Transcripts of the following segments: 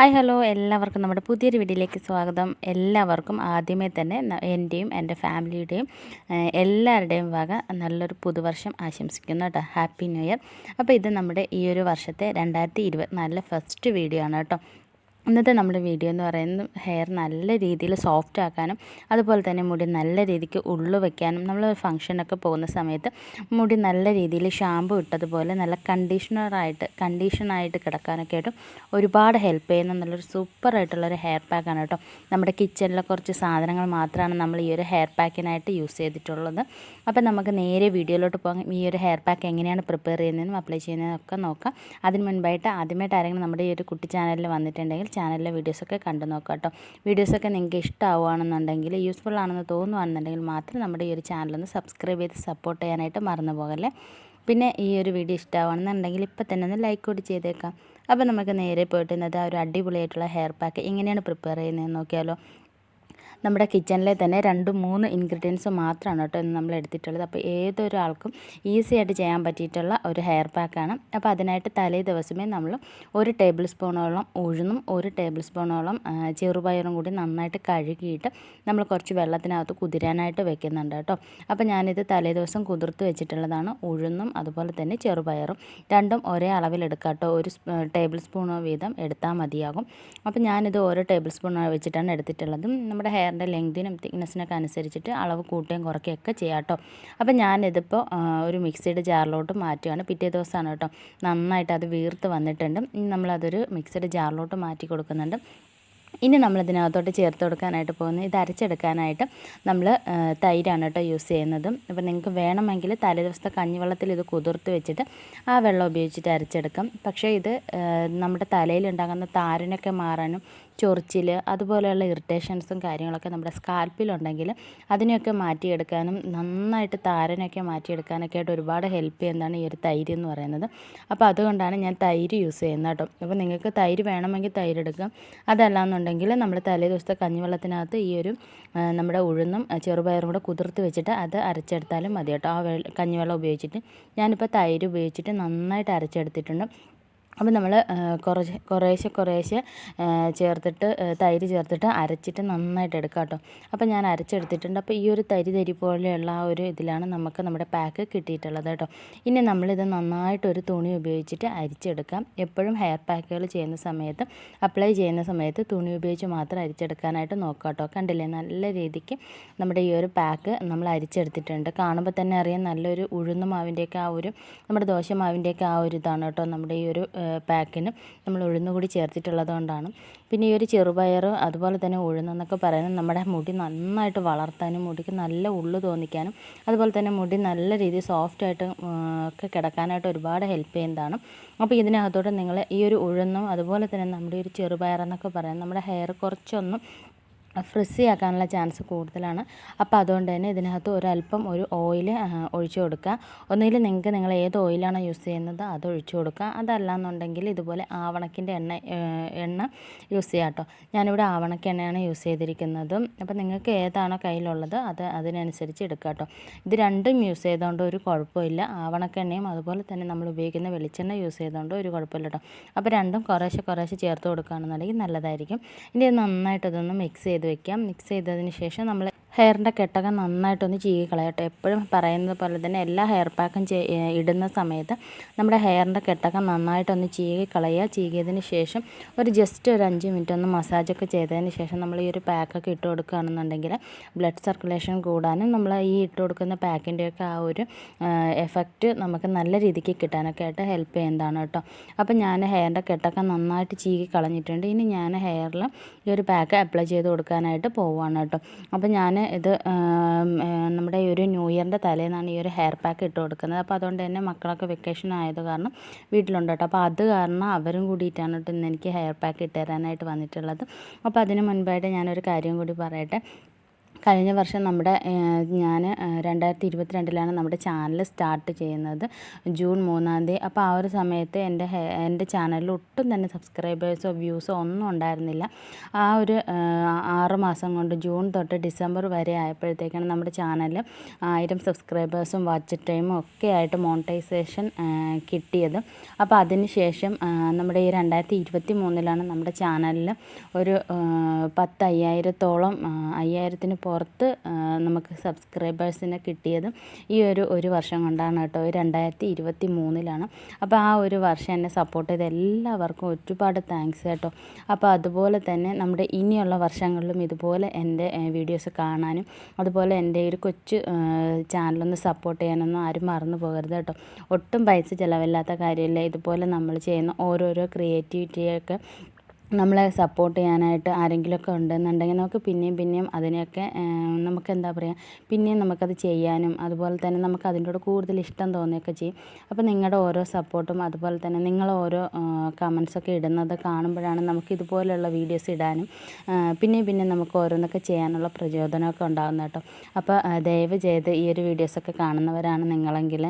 Hi hello എല്ലാവർക്കും നമ്മുടെ പുതിയൊരു വീഡിയോയിലേക്ക് സ്വാഗതം. എല്ലാവർക്കും ആദ്യമേ തന്നെ എന്റെയും എന്റെ ഫാമിലിയുടെയും എല്ലാവരുടെയും വക നല്ലൊരു പുതുവർഷം ആശംസിക്കുന്നു കേട്ടോ. ഹാപ്പി ന്യൂ ഇയർ അപ്പോൾ ഇത് നമ്മുടെ ഈ ഒരു വർഷത്തെ രണ്ടായിരത്തി ഇരുപത്തിനാലിലെ ഫസ്റ്റ് വീഡിയോ ആണ് കേട്ടോ. ഇന്നത്തെ നമ്മുടെ വീഡിയോ എന്ന് പറയുന്നത് ഹെയർ നല്ല രീതിയിൽ സോഫ്റ്റ് ആക്കാനും അതുപോലെ തന്നെ മുടി നല്ല രീതിക്ക് ഉള്ളു വയ്ക്കാനും നമ്മൾ ഫംഗ്ഷനൊക്കെ പോകുന്ന സമയത്ത് മുടി നല്ല രീതിയിൽ ഷാമ്പു ഇട്ടതുപോലെ നല്ല കണ്ടീഷണറായിട്ട് കണ്ടീഷനായിട്ട് കിടക്കാനൊക്കെ ആയിട്ട് ഒരുപാട് ഹെൽപ്പ് ചെയ്യുന്ന നല്ലൊരു സൂപ്പർ ആയിട്ടുള്ളൊരു ഹെയർ പാക്കാണ് കേട്ടോ. നമ്മുടെ കിച്ചണിലെ കുറച്ച് സാധനങ്ങൾ മാത്രമാണ് നമ്മൾ ഈ ഒരു ഹെയർ പാക്കിനായിട്ട് യൂസ് ചെയ്തിട്ടുള്ളത്. അപ്പോൾ നമുക്ക് നേരെ വീഡിയോയിലോട്ട് പോകാം. ഈ ഒരു ഹെയർ പാക്ക് എങ്ങനെയാണ് പ്രിപ്പയർ ചെയ്യുന്നതെന്നും അപ്ലൈ ചെയ്യുന്നതെന്നൊക്കെ നോക്കാം. അതിന് മുൻപായിട്ട് ആദ്യമായിട്ട് ആരെങ്കിലും നമ്മുടെ ഈ ഒരു കുട്ടി ചാനലിൽ വന്നിട്ടുണ്ടെങ്കിൽ ചാനലിലെ വീഡിയോസൊക്കെ കണ്ടു നോക്കാം കേട്ടോ. വീഡിയോസൊക്കെ നിങ്ങൾക്ക് ഇഷ്ടമാവുകയാണെന്നുണ്ടെങ്കിൽ യൂസ്ഫുൾ ആണെന്ന് തോന്നുകയാണെന്നുണ്ടെങ്കിൽ മാത്രം നമ്മുടെ ഈ ഒരു ചാനലൊന്ന് സബ്സ്ക്രൈബ് ചെയ്ത് സപ്പോർട്ട് ചെയ്യാനായിട്ട് മറന്നു പോകല്ലേ. പിന്നെ ഈ ഒരു വീഡിയോ ഇഷ്ടമാണെന്നുണ്ടെങ്കിൽ ഇപ്പം തന്നെ ഒന്ന് ലൈക്ക് കൂടി ചെയ്തേക്കാം. അപ്പോൾ നമുക്ക് നേരെ പോയിട്ട് ഇന്നത്തെ ആ ഒരു അടിപൊളിയായിട്ടുള്ള ഹെയർ പാക്ക് എങ്ങനെയാണ് പ്രിപ്പയർ ചെയ്യുന്നതെന്ന് നോക്കിയാലോ. നമ്മുടെ കിച്ചണിലെ തന്നെ രണ്ട് മൂന്ന് ഇൻഗ്രീഡിയൻസ് മാത്രമാണ് കേട്ടോ ഇന്ന് നമ്മൾ എടുത്തിട്ടുള്ളത്. അപ്പോൾ ഏതൊരാൾക്കും ഈസി ആയിട്ട് ചെയ്യാൻ പറ്റിയിട്ടുള്ള ഒരു ഹെയർ പാക്കാണ് അപ്പോൾ അതിനായിട്ട് തലേ ദിവസമേ നമ്മൾ ഒരു ടേബിൾ സ്പൂണോളം ഉഴുന്നും ഒരു ടേബിൾ സ്പൂണോളം ചെറുപയറും കൂടി നന്നായിട്ട് കഴുകിയിട്ട് നമ്മൾ കുറച്ച് വെള്ളത്തിനകത്ത് കുതിരാനായിട്ട് വെക്കുന്നുണ്ട് കേട്ടോ. അപ്പോൾ ഞാനിത് തലേ ദിവസം കുതിർത്ത് വെച്ചിട്ടുള്ളതാണ്. ഉഴുന്നും അതുപോലെ തന്നെ ചെറുപയറും രണ്ടും ഒരേ അളവിലെടുക്കാം കേട്ടോ. ഒരു ടേബിൾ സ്പൂണോ വീതം എടുത്താൽ മതിയാകും. അപ്പോൾ ഞാനിത് ഓരോ ടേബിൾ സ്പൂണോ വെച്ചിട്ടാണ് എടുത്തിട്ടുള്ളത്. നമ്മുടെ ഹെയറിന്റെ ലെങ്തിനും തിക്നെസ്സിനൊക്കെ അനുസരിച്ചിട്ട് അളവ് കൂട്ടുകയും കുറയ്ക്കുകയൊക്കെ ചെയ്യാം കേട്ടോ. അപ്പോൾ ഞാനിതിപ്പോൾ ഒരു മിക്സിയുടെ ജാറിലോട്ട് മാറ്റുകയാണ്. പിറ്റേ ദിവസമാണ് കേട്ടോ. നന്നായിട്ട് അത് വീർത്ത് വന്നിട്ടുണ്ട്. നമ്മളതൊരു മിക്സിയുടെ ജാറിലോട്ട് മാറ്റി കൊടുക്കുന്നുണ്ട്. ഇനി നമ്മളിതിനകത്തോട്ട് ചേർത്ത് കൊടുക്കാനായിട്ട് പോകുന്നത് ഇത് അരച്ചെടുക്കാനായിട്ട് നമ്മൾ തൈരാണ് കേട്ടോ യൂസ് ചെയ്യുന്നത്. അപ്പോൾ നിങ്ങൾക്ക് വേണമെങ്കിൽ തലേ ദിവസത്തെ കഞ്ഞിവെള്ളത്തിൽ ഇത് കുതിർത്ത് വെച്ചിട്ട് ആ വെള്ളം ഉപയോഗിച്ചിട്ട് അരച്ചെടുക്കാം. പക്ഷേ ഇത് നമ്മുടെ തലയിലുണ്ടാകുന്ന താരനൊക്കെ മാറാനും ചൊറിച്ചിൽ അതുപോലെയുള്ള ഇറിറ്റേഷൻസും കാര്യങ്ങളൊക്കെ നമ്മുടെ സ്കാൽപ്പിലുണ്ടെങ്കിൽ അതിനെയൊക്കെ മാറ്റിയെടുക്കാനും നന്നായിട്ട് താരനൊക്കെ മാറ്റിയെടുക്കാനൊക്കെ ആയിട്ട് ഒരുപാട് ഹെൽപ്പ് ചെയ്യുന്നതാണ് ഈ ഒരു തൈര് എന്ന് പറയുന്നത്. അപ്പോൾ അതുകൊണ്ടാണ് ഞാൻ തൈര് യൂസ് ചെയ്യുന്നത് കേട്ടോ. അപ്പോൾ നിങ്ങൾക്ക് തൈര് വേണമെങ്കിൽ തൈര് എടുക്കാം അതല്ലാന്നുണ്ടെങ്കിൽ നമ്മൾ തലേ ദിവസത്തെ കഞ്ഞിവെള്ളത്തിനകത്ത് ഈ ഒരു നമ്മുടെ ഉഴുന്നും ചെറുപയറും കൂടെ കുതിർത്ത് വെച്ചിട്ട് അത് അരച്ചെടുത്താലും മതി കേട്ടോ. ആ വെള്ളം കഞ്ഞിവെള്ളം ഉപയോഗിച്ചിട്ട്. ഞാനിപ്പോൾ തൈര് ഉപയോഗിച്ചിട്ട് നന്നായിട്ട് അരച്ചെടുത്തിട്ടുണ്ട്. അപ്പോൾ നമ്മൾ കുറച്ച് കുറേശ്ശെ കുറേശ്ശെ ചേർത്തിട്ട് തൈര് ചേർത്തിട്ട് അരച്ചിട്ട് നന്നായിട്ട് എടുക്കാം കേട്ടോ. അപ്പം ഞാൻ അരച്ചെടുത്തിട്ടുണ്ട്. അപ്പോൾ ഈ ഒരു തരി തരി പോലെയുള്ള ആ ഒരു ഇതിലാണ് നമുക്ക് നമ്മുടെ പാക്ക് കിട്ടിയിട്ടുള്ളത് കേട്ടോ. ഇനി നമ്മളിത് നന്നായിട്ടൊരു തുണി ഉപയോഗിച്ചിട്ട് അരിച്ചെടുക്കാം. എപ്പോഴും ഹെയർ പാക്കുകൾ ചെയ്യുന്ന സമയത്ത് അപ്ലൈ ചെയ്യുന്ന സമയത്ത് തുണി ഉപയോഗിച്ച് മാത്രം അരിച്ചെടുക്കാനായിട്ട് നോക്കാം കേട്ടോ. കണ്ടില്ലേ? നല്ല രീതിക്ക് നമ്മുടെ ഈ ഒരു പാക്ക് നമ്മൾ അരിച്ചെടുത്തിട്ടുണ്ട്. കാണുമ്പോൾ തന്നെ അറിയാം നല്ലൊരു ഉഴുന്ന മാവിന്റെയൊക്കെ ആ ഒരു നമ്മുടെ ദോശ മാവിന്റെയൊക്കെ ആ ഒരു ഇതാണ് കേട്ടോ നമ്മുടെ ഈ ഒരു പാക്കിന് നമ്മൾ ഉഴുന്ന് കൂടി ചേർത്തിട്ടുള്ളത് കൊണ്ടാണ് പിന്നെ ഈ ഒരു ചെറുപയർ അതുപോലെ തന്നെ ഉഴുന്നെന്നൊക്കെ പറയുന്നത് നമ്മുടെ മുടി നന്നായിട്ട് വളർത്താനും മുടിക്ക് നല്ല ഉള്ളു തോന്നിക്കാനും അതുപോലെ തന്നെ മുടി നല്ല രീതിയിൽ സോഫ്റ്റായിട്ട് ഒക്കെ കിടക്കാനായിട്ട് ഒരുപാട് ഹെൽപ്പ് ചെയ്യുന്നതാണ്. അപ്പോൾ ഇതിനകത്തോട്ട് നിങ്ങൾ ഈ ഒരു ഉഴുന്നും അതുപോലെ തന്നെ നമ്മുടെ ഒരു ചെറുപയർ പറയാം നമ്മുടെ ഹെയർ കുറച്ചൊന്നും ഫ്രിസി ആക്കാനുള്ള ചാൻസ് കൂടുതലാണ്. അപ്പോൾ അതുകൊണ്ട് തന്നെ ഇതിനകത്ത് ഒരല്പം ഒരു ഓയിൽ ഒഴിച്ചു കൊടുക്കുക. ഒന്നുകിൽ നിങ്ങൾക്ക് നിങ്ങൾ ഏത് ഓയിലാണോ യൂസ് ചെയ്യുന്നത് അത് ഒഴിച്ചു കൊടുക്കുക. അതല്ല എന്നുണ്ടെങ്കിൽ ഇതുപോലെ ആവണക്കിന്റെ എണ്ണ എണ്ണ യൂസ് ചെയ്യാം കേട്ടോ. ഞാനിവിടെ ആവണക്ക എണ്ണയാണ് യൂസ് ചെയ്തിരിക്കുന്നത്. അപ്പോൾ നിങ്ങൾക്ക് ഏതാണോ കയ്യിലുള്ളത് അത് അതിനനുസരിച്ച് എടുക്കുക കേട്ടോ. ഇത് രണ്ടും യൂസ് ചെയ്തുകൊണ്ട് ഒരു കുഴപ്പമില്ല. ആവണക്കെണ്ണയും അതുപോലെ തന്നെ നമ്മൾ ഉപയോഗിക്കുന്ന വെളിച്ചെണ്ണ യൂസ് ചെയ്തുകൊണ്ട് ഒരു കുഴപ്പമില്ല കേട്ടോ. അപ്പോൾ രണ്ടും കുറേശ്ശെ കുറേശ്ശെ ചേർത്ത് കൊടുക്കുകയാണെന്നുണ്ടെങ്കിൽ നല്ലതായിരിക്കും. ഇനി ഇത് നന്നായിട്ട് ഇതൊന്ന് മിക്സ് ചെയ്ത് വെക്കാം. മിക്സ് ചെയ്തതിന് ശേഷം നമ്മൾ ഹെയറിന്റെ കെട്ടൊക്കെ നന്നായിട്ടൊന്ന് ചീകി കളയട്ടെ എപ്പോഴും പറയുന്നത് പോലെ തന്നെ എല്ലാ ഹെയർ പാക്കും ഇടുന്ന സമയത്ത് നമ്മുടെ ഹെയറിന്റെ കെട്ടൊക്കെ നന്നായിട്ടൊന്ന് ചീകി കളയുക ചീകിയതിന് ശേഷം ഒരു ജസ്റ്റ് ഒരു അഞ്ച് മിനിറ്റ് ഒന്ന് മസാജൊക്കെ ചെയ്തതിന് ശേഷം നമ്മൾ ഈ ഒരു പാക്കൊക്കെ ഇട്ട് കൊടുക്കുകയാണെന്നുണ്ടെങ്കിൽ ബ്ലഡ് സർക്കുലേഷൻ കൂടാനും നമ്മൾ ഈ ഇട്ട് കൊടുക്കുന്ന പാക്കിന്റെയൊക്കെ ആ ഒരു എഫക്റ്റ് നമുക്ക് നല്ല രീതിക്ക് കിട്ടാനൊക്കെ ആയിട്ട് ഹെൽപ്പ് ചെയ്യുന്നതാണ് കേട്ടോ. അപ്പം ഞാൻ ഹെയറിന്റെ കെട്ടൊക്കെ നന്നായിട്ട് ചീകി കളഞ്ഞിട്ടുണ്ട്. ഇനി ഞാൻ ഹെയറിൽ ഈ ഒരു പാക്ക് അപ്ലൈ ചെയ്ത് കൊടുക്കാനായിട്ട് പോവുകയാണ് കേട്ടോ. അപ്പോൾ ഞാൻ ഇത് നമ്മുടെ ഈ ഒരു ന്യൂ ഇയറിന്റെ തലേന്നാണ് ഈ ഒരു ഹെയർ പാക്ക് ഇട്ട് കൊടുക്കുന്നത്. അപ്പോൾ അതുകൊണ്ട് തന്നെ മക്കളൊക്കെ വെക്കേഷൻ ആയത് കാരണം വീട്ടിലുണ്ട് കേട്ടോ. അപ്പോൾ അത് കാരണം അവരും കൂടിയിട്ടാണ് കേട്ടോ ഇന്ന് എനിക്ക് ഹെയർ പാക്ക് ഇട്ട് തരാനായിട്ട് വന്നിട്ടുള്ളത്. അപ്പോൾ അതിന് മുൻപായിട്ട് ഞാനൊരു കാര്യം കൂടി പറയട്ടെ. കഴിഞ്ഞ വർഷം നമ്മുടെ ഞാൻ രണ്ടായിരത്തി ഇരുപത്തിരണ്ടിലാണ് നമ്മുടെ ചാനൽ സ്റ്റാർട്ട് ചെയ്യുന്നത് ജൂൺ മൂന്നാം തീയതി. അപ്പോൾ ആ ഒരു സമയത്ത് എന്റെ എന്റെ ചാനലിൽ ഒട്ടും തന്നെ സബ്സ്ക്രൈബേഴ്സോ വ്യൂസോ ഒന്നും ഉണ്ടായിരുന്നില്ല. ആ ഒരു ആറ് മാസം കൊണ്ട് ജൂൺ തൊട്ട് ഡിസംബർ വരെ ആയപ്പോഴത്തേക്കാണ് നമ്മുടെ ചാനൽ ആയിരം സബ്സ്ക്രൈബേഴ്സും വാച്ച് ടൈമും ഒക്കെ ആയിട്ട് മോണിറ്റൈസേഷൻ കിട്ടിയത്. അപ്പോൾ അതിന് ശേഷം നമ്മുടെ ഈ രണ്ടായിരത്തി ഇരുപത്തി മൂന്നിലാണ് നമ്മുടെ ചാനലിൽ ഒരു പത്ത് അയ്യായിരത്തോളം അയ്യായിരത്തിന് പുറത്ത് നമുക്ക് സബ്സ്ക്രൈബേഴ്സിനെ കിട്ടിയത് ഈ ഒരു ഒരു വർഷം കൊണ്ടാണ് കേട്ടോ. രണ്ടായിരത്തി ഇരുപത്തി മൂന്നിലാണ് അപ്പോൾ ആ ഒരു വർഷം എന്നെ സപ്പോർട്ട് ചെയ്ത എല്ലാവർക്കും ഒരുപാട് താങ്ക്സ് കേട്ടോ. അപ്പോൾ അതുപോലെ തന്നെ നമ്മുടെ ഇനിയുള്ള വർഷങ്ങളിലും ഇതുപോലെ എന്റെ വീഡിയോസ് കാണാനും അതുപോലെ എന്റെ ഒരു കൊച്ചു ചാനലൊന്ന് സപ്പോർട്ട് ചെയ്യാനൊന്നും ആരും മറന്നു പോകരുത് കേട്ടോ. ഒട്ടും പൈസ ചിലവില്ലാത്ത കാര്യമില്ല? ഇതുപോലെ നമ്മൾ ചെയ്യുന്ന ഓരോരോ ക്രിയേറ്റിവിറ്റിയൊക്കെ നമ്മളെ സപ്പോർട്ട് ചെയ്യാനായിട്ട് ആരെങ്കിലുമൊക്കെ ഉണ്ടെന്നുണ്ടെങ്കിൽ നമുക്ക് പിന്നെയും പിന്നെയും അതിനെയൊക്കെ നമുക്ക് എന്താ പറയുക പിന്നെയും നമുക്കത് ചെയ്യാനും അതുപോലെ തന്നെ നമുക്ക് അതിനോട് കൂടുതൽ ഇഷ്ടം തോന്നുകയൊക്കെ ചെയ്യും. അപ്പോൾ നിങ്ങളുടെ ഓരോ സപ്പോർട്ടും അതുപോലെ തന്നെ നിങ്ങൾ ഓരോ കമൻസൊക്കെ ഇടുന്നത് കാണുമ്പോഴാണ് നമുക്ക് ഇതുപോലെയുള്ള വീഡിയോസ് ഇടാനും പിന്നെയും പിന്നെ നമുക്ക് ഓരോന്നൊക്കെ ചെയ്യാനുള്ള പ്രചോദനമൊക്കെ ഉണ്ടാകുന്നത് കേട്ടോ. അപ്പോൾ ദയവ് ചെയ്ത് ഈ ഒരു വീഡിയോസൊക്കെ കാണുന്നവരാണ് നിങ്ങളെങ്കിൽ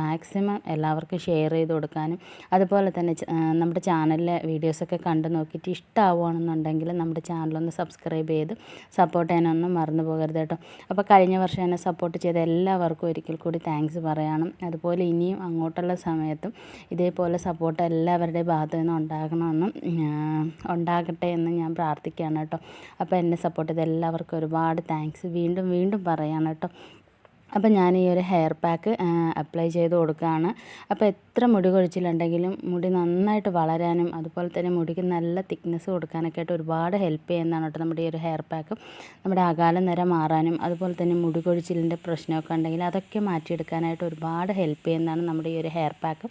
മാക്സിമം എല്ലാവർക്കും ഷെയർ ചെയ്ത് കൊടുക്കാനും അതുപോലെ തന്നെ നമ്മുടെ ചാനലിലെ വീഡിയോസൊക്കെ കണ്ട് നോക്കിയിട്ട് ഇഷ്ടമാവുകയാണെന്നുണ്ടെങ്കിൽ നമ്മുടെ ചാനലൊന്ന് സബ്സ്ക്രൈബ് ചെയ്ത് സപ്പോർട്ട് ചെയ്യാനൊന്നും മറന്നു പോകരുത് കേട്ടോ. അപ്പോൾ കഴിഞ്ഞ വർഷം എന്നെ സപ്പോർട്ട് ചെയ്ത എല്ലാവർക്കും ഒരിക്കൽ കൂടി താങ്ക്സ് പറയണം. അതുപോലെ ഇനിയും അങ്ങോട്ടുള്ള സമയത്തും ഇതേപോലെ സപ്പോർട്ട് എല്ലാവരുടെയും ഭാഗത്തു നിന്നും ഉണ്ടാകണമെന്നും ഉണ്ടാകട്ടെ എന്ന് ഞാൻ പ്രാർത്ഥിക്കുകയാണ് കേട്ടോ. അപ്പോൾ എന്നെ സപ്പോർട്ട് ചെയ്ത എല്ലാവർക്കും ഒരുപാട് താങ്ക്സ് വീണ്ടും വീണ്ടും പറയാണ് കേട്ടോ. അപ്പോൾ ഞാൻ ഈ ഒരു ഹെയർ പാക്ക് അപ്ലൈ ചെയ്ത് കൊടുക്കുകയാണ്. അപ്പോൾ എത്ര മുടി കൊഴിച്ചിലുണ്ടെങ്കിലും മുടി നന്നായിട്ട് വളരാനും അതുപോലെ തന്നെ മുടിക്ക് നല്ല തിക്നെസ് കൊടുക്കാനൊക്കെ ആയിട്ട് ഒരുപാട് ഹെൽപ്പ് ചെയ്യുന്നതാണ് കേട്ടോ നമ്മുടെ ഈ ഒരു ഹെയർ പാക്ക് നമ്മുടെ അകാല നിര മാറാനും അതുപോലെ തന്നെ മുടി കൊഴിച്ചിലിന്റെ പ്രശ്നമൊക്കെ ഉണ്ടെങ്കിൽ അതൊക്കെ മാറ്റിയെടുക്കാനായിട്ട് ഒരുപാട് ഹെൽപ്പ് ചെയ്യുന്നതാണ് നമ്മുടെ ഈ ഒരു ഹെയർ പാക്ക്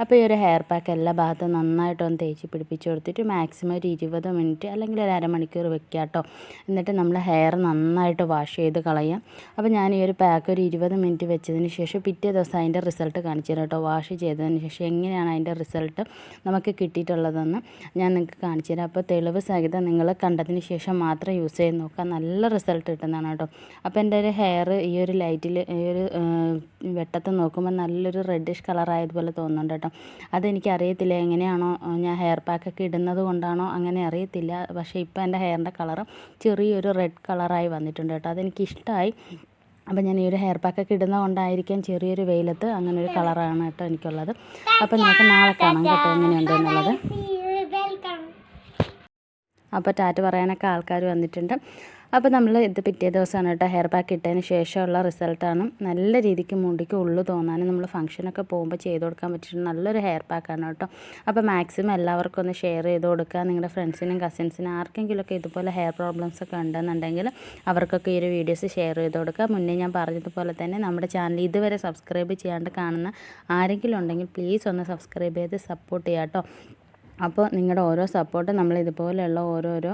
അപ്പോൾ ഈ ഒരു ഹെയർ പാക്ക് എല്ലാ ഭാഗത്തും നന്നായിട്ടൊന്ന് തേച്ച് പിടിപ്പിച്ച് കൊടുത്തിട്ട് മാക്സിമം ഒരു ഇരുപത് മിനിറ്റ് അല്ലെങ്കിൽ ഒരു അരമണിക്കൂർ വെക്കുക കേട്ടോ എന്നിട്ട് നമ്മൾ ഹെയർ നന്നായിട്ട് വാഷ് ചെയ്ത് കളയാം. അപ്പോൾ ഞാൻ ഈ ഒരു പാക്ക് ഒരു ഇരുപത് മിനിറ്റ് വെച്ചതിന് ശേഷം പിറ്റേ ദിവസം അതിന്റെ റിസൾട്ട് കാണിച്ചു തരാം കേട്ടോ. വാഷ് ചെയ്തതിന് ശേഷം എങ്ങനെയാണ് അതിന്റെ റിസൾട്ട് നമുക്ക് കിട്ടിയിട്ടുള്ളതെന്ന് ഞാൻ നിങ്ങൾക്ക് കാണിച്ചു തരാം. അപ്പോൾ തെളിവ് സഹിതം നിങ്ങൾ കണ്ടതിന് ശേഷം മാത്രം യൂസ് ചെയ്ത് നോക്കുക. നല്ല റിസൾട്ട് കിട്ടുന്നതാണ് കേട്ടോ. അപ്പോൾ എന്റെ ഒരു ഹെയർ ഈ ഒരു ലൈറ്റിൽ ഈ ഒരു വെട്ടത്ത് നോക്കുമ്പോൾ നല്ലൊരു റെഡിഷ് കളർ ആയതുപോലെ തോന്നുന്നുണ്ട് കേട്ടോ. അതെനിക്ക് അറിയത്തില്ല എങ്ങനെയാണോ ഞാൻ ഹെയർ പാക്കൊക്കെ ഇടുന്നത് കൊണ്ടാണോ അങ്ങനെ അറിയത്തില്ല. പക്ഷേ ഇപ്പോൾ എന്റെ ഹെയറിന്റെ കളർ ചെറിയൊരു റെഡ് കളറായി വന്നിട്ടുണ്ട് കേട്ടോ. അതെനിക്ക് ഇഷ്ടമായി അപ്പോൾ ഞാൻ ഈ ഒരു ഹെയർ പാക്കൊക്കെ ഇടുന്ന കൊണ്ടായിരിക്കാം ചെറിയൊരു വെയിലത്ത് അങ്ങനെ ഒരു കളറാണ് കേട്ടോ എനിക്കുള്ളത്. അപ്പം നമുക്ക് നാളെ കാണാം കേട്ടോ എങ്ങനെയുണ്ട് എന്നുള്ളത്. അപ്പോൾ ടാറ്റ് പറയാനൊക്കെ ആൾക്കാർ വന്നിട്ടുണ്ട്. അപ്പോൾ നമ്മൾ ഇത് പിറ്റേ ദിവസമാണ് കേട്ടോ ഹെയർ പാക്ക് ഇട്ടതിന് ശേഷമുള്ള റിസൾട്ടാണ് നല്ല രീതിക്ക് മുടിക്ക് ഉള്ളു തോന്നാനും നമ്മൾ ഫംഗ്ഷനൊക്കെ പോകുമ്പോൾ ചെയ്ത് കൊടുക്കാൻ പറ്റിയിട്ട് നല്ലൊരു ഹെയർ പാക്കാണ് കേട്ടോ. അപ്പോൾ മാക്സിമം എല്ലാവർക്കും ഒന്ന് ഷെയർ ചെയ്ത് കൊടുക്കുക. നിങ്ങളുടെ ഫ്രണ്ട്സിനും കസിൻസിനും ആർക്കെങ്കിലുമൊക്കെ ഇതുപോലെ ഹെയർ പ്രോബ്ലംസ് ഒക്കെ ഉണ്ടെന്നുണ്ടെങ്കിൽ അവർക്കൊക്കെ ഈ ഒരു വീഡിയോസ് ഷെയർ ചെയ്ത് കൊടുക്കുക. മുന്നേ ഞാൻ പറഞ്ഞതുപോലെ തന്നെ നമ്മുടെ ചാനൽ ഇതുവരെ സബ്സ്ക്രൈബ് ചെയ്യാണ്ട് കാണുന്ന ആരെങ്കിലും ഉണ്ടെങ്കിൽ പ്ലീസ് ഒന്ന് സബ്സ്ക്രൈബ് ചെയ്ത് സപ്പോർട്ട് ചെയ്യാം കേട്ടോ. അപ്പോൾ നിങ്ങളുടെ ഓരോ സപ്പോർട്ട് നമ്മൾ ഇതുപോലെയുള്ള ഓരോരോ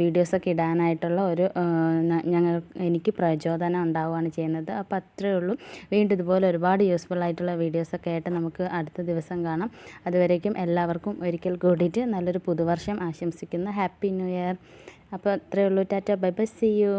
വീഡിയോസൊക്കെ ഇടാനായിട്ടുള്ള ഒരു ഞങ്ങൾ എനിക്ക് പ്രചോദനം ഉണ്ടാവുകയാണ് ചെയ്യുന്നത്. അപ്പോൾ അത്രയേ ഉള്ളൂ. വീണ്ടും ഇതുപോലെ ഒരുപാട് യൂസ്ഫുൾ ആയിട്ടുള്ള വീഡിയോസൊക്കെ ആയിട്ട് നമുക്ക് അടുത്ത ദിവസം കാണാം. അതുവരേക്കും എല്ലാവർക്കും ഒരിക്കൽ കൂടിയിട്ട് നല്ലൊരു പുതുവർഷം ആശംസിക്കുന്നു. ഹാപ്പി ന്യൂ ഇയർ അപ്പോൾ അത്രയേ ഉള്ളൂ. Tata bye bye. See you